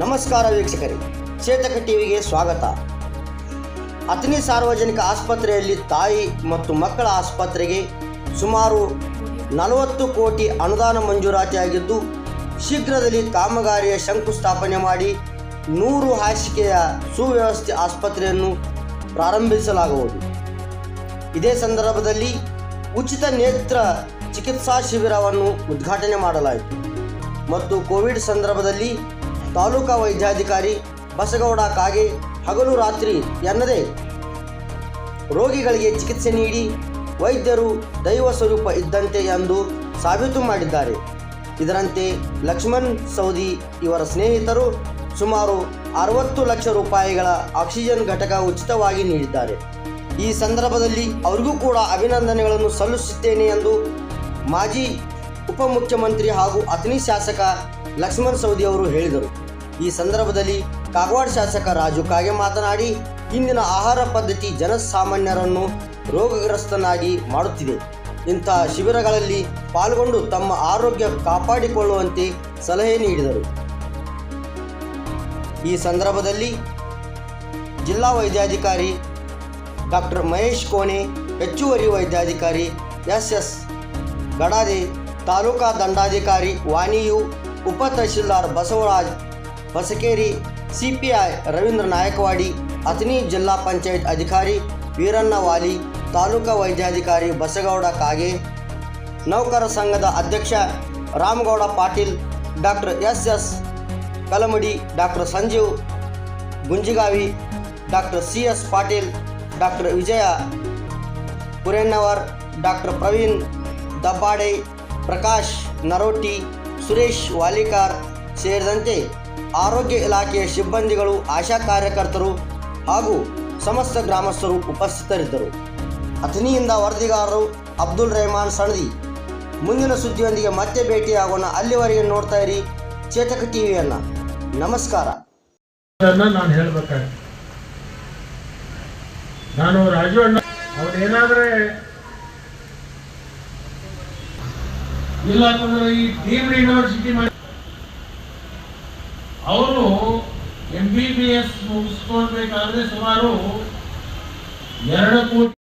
ನಮಸ್ಕಾರ ವೀಕ್ಷಕರೇ. ಚೇತಕ ಟಿವಿಗೆ ಸ್ವಾಗತ. ಅತನಿ ಸಾರ್ವಜನಿಕ ಆಸ್ಪತ್ರೆಯಲ್ಲಿ ತಾಯಿ ಮತ್ತು ಮಕ್ಕಳ ಆಸ್ಪತ್ರೆಗೆ ಸುಮಾರು ನಲವತ್ತು ಕೋಟಿ ಅನುದಾನ ಮಂಜೂರಾತಿಯಾಗಿದ್ದು, ಶೀಘ್ರದಲ್ಲಿ ಕಾಮಗಾರಿಯ ಶಂಕುಸ್ಥಾಪನೆ ಮಾಡಿ ನೂರು ಹಾಸಿಗೆಯ ಸುವ್ಯವಸ್ಥೆ ಆಸ್ಪತ್ರೆಯನ್ನು ಪ್ರಾರಂಭಿಸಲಾಗುವುದು. ಇದೇ ಸಂದರ್ಭದಲ್ಲಿ ಉಚಿತ ನೇತ್ರ ಚಿಕಿತ್ಸಾ ಶಿಬಿರವನ್ನು ಉದ್ಘಾಟನೆ ಮಾಡಲಾಯಿತು. ಮತ್ತು ಕೋವಿಡ್ ಸಂದರ್ಭದಲ್ಲಿ ತಾಲೂಕಾ ವೈದ್ಯಾಧಿಕಾರಿ ಬಸಗೌಡ ಕಾಗೆ ಹಗಲು ರಾತ್ರಿ ಎನ್ನದೇ ರೋಗಿಗಳಿಗೆ ಚಿಕಿತ್ಸೆ ನೀಡಿ ವೈದ್ಯರು ದೈವ ಸ್ವರೂಪ ಇದ್ದಂತೆ ಎಂದು ಸಾಬೀತು ಮಾಡಿದ್ದಾರೆ. ಇದರಂತೆ ಲಕ್ಷ್ಮಣ್ ಸೌದಿ ಇವರ ಸ್ನೇಹಿತರು ಸುಮಾರು ಅರವತ್ತು ಲಕ್ಷ ರೂಪಾಯಿಗಳ ಆಕ್ಸಿಜನ್ ಘಟಕ ಉಚಿತವಾಗಿ ನೀಡಿದ್ದಾರೆ. ಈ ಸಂದರ್ಭದಲ್ಲಿ ಅವರಿಗೂ ಕೂಡ ಅಭಿನಂದನೆಗಳನ್ನು ಸಲ್ಲಿಸುತ್ತೇನೆ ಎಂದು ಮಾಜಿ ಉಪಮುಖ್ಯಮಂತ್ರಿ ಹಾಗೂ ಅಥಣಿ ಶಾಸಕ ಲಕ್ಷ್ಮಣ್ ಸೌದಿ ಅವರು ಹೇಳಿದರು. ಈ ಸಂದರ್ಭದಲ್ಲಿ ಕಾಗವಾಡ ಶಾಸಕ ರಾಜು ಕಾಗೆ ಮಾತನಾಡಿ, ಇಂದಿನ ಆಹಾರ ಪದ್ಧತಿ ಜನಸಾಮಾನ್ಯರನ್ನು ರೋಗಗ್ರಸ್ತನಾಗಿ ಮಾಡುತ್ತಿದೆ. ಇಂತಹ ಶಿಬಿರಗಳಲ್ಲಿ ಪಾಲ್ಗೊಂಡು ತಮ್ಮ ಆರೋಗ್ಯ ಕಾಪಾಡಿಕೊಳ್ಳುವಂತೆ ಸಲಹೆ ನೀಡಿದರು. ಈ ಸಂದರ್ಭದಲ್ಲಿ ಜಿಲ್ಲಾ ವೈದ್ಯಾಧಿಕಾರಿ ಡಾಕ್ಟರ್ ಮಹೇಶ್ ಕೋಣೆ, ಹೆಚ್ಚುವರಿ ವೈದ್ಯಾಧಿಕಾರಿ ಎಸ್ ಎಸ್ ಗಡಾದೆ ತಾಲೂಕಾ ದಂಡಾಧಿಕಾರಿ ವಾಣಿಯು ಉಪ ತಹಶೀಲ್ದಾರ್ ಬಸವರಾಜ್ ಬಸಕೇರಿ ಸಿಪಿಐ ರವೀಂದ್ರ ನಾಯಕವಾಡಿ, ಅಥಣಿ ಜಿಲ್ಲಾ ಪಂಚಾಯತ್ ಅಧಿಕಾರಿ ವೀರಣ್ಣ ವಾಲಿ, ತಾಲೂಕಾ ವೈದ್ಯಾಧಿಕಾರಿ ಬಸಗೌಡ ಕಾಗೆ, ನೌಕರ ಸಂಘದ ಅಧ್ಯಕ್ಷ Ramagouda Patil, doctor S S Kalamadi, doctor Sanjeev Gunjigavi, doctor C S Patil, doctor Vijaya Purennavar doctor Praveen Dabbade Prakash Naroti Suresh, Valikar ಸೇರಿದಂತೆ ಆರೋಗ್ಯ ಇಲಾಖೆಯ ಸಿಬ್ಬಂದಿಗಳು ಆಶಾ ಕಾರ್ಯಕರ್ತರು ಹಾಗೂ ಸಮಸ್ತ ಗ್ರಾಮಸ್ಥರು ಉಪಸ್ಥಿತರಿದ್ದರು. ಅಥಣಿಯಿಂದ ವರದಿಗಾರರು ಅಬ್ದುಲ್ ರೆಹಮಾನ್ ಸಣದಿ. ಮುಂದಿನ ಸುದ್ದಿಯೊಂದಿಗೆ ಮತ್ತೆ ಭೇಟಿಯಾಗೋಣ. ಅಲ್ಲಿವರೆಗೆ ನೋಡ್ತಾ ಇರಿ ಚೇತಕ ಟಿವಿಯನ್ನು. ನಮಸ್ಕಾರ. ನಾನು ಹೇಳಬೇಕಾಗಿ ನಾನು ರಾಜು ಅಣ್ಣ. ಅವನೇನಾದ್ರೆ ಇಲ್ಲ ಅಂತಂದ್ರೆ ಈ ಟೀಮ್ ಯೂನಿವರ್ಸಿಟಿ ಮಾಡಿ ಅವರು ಎಂ ಬಿ ಬಿ ಮುಗಿಸ್ಕೊಳ್ಬೇಕಾದ್ರೆ ಸುಮಾರು ಎರಡು ಕೋಟಿ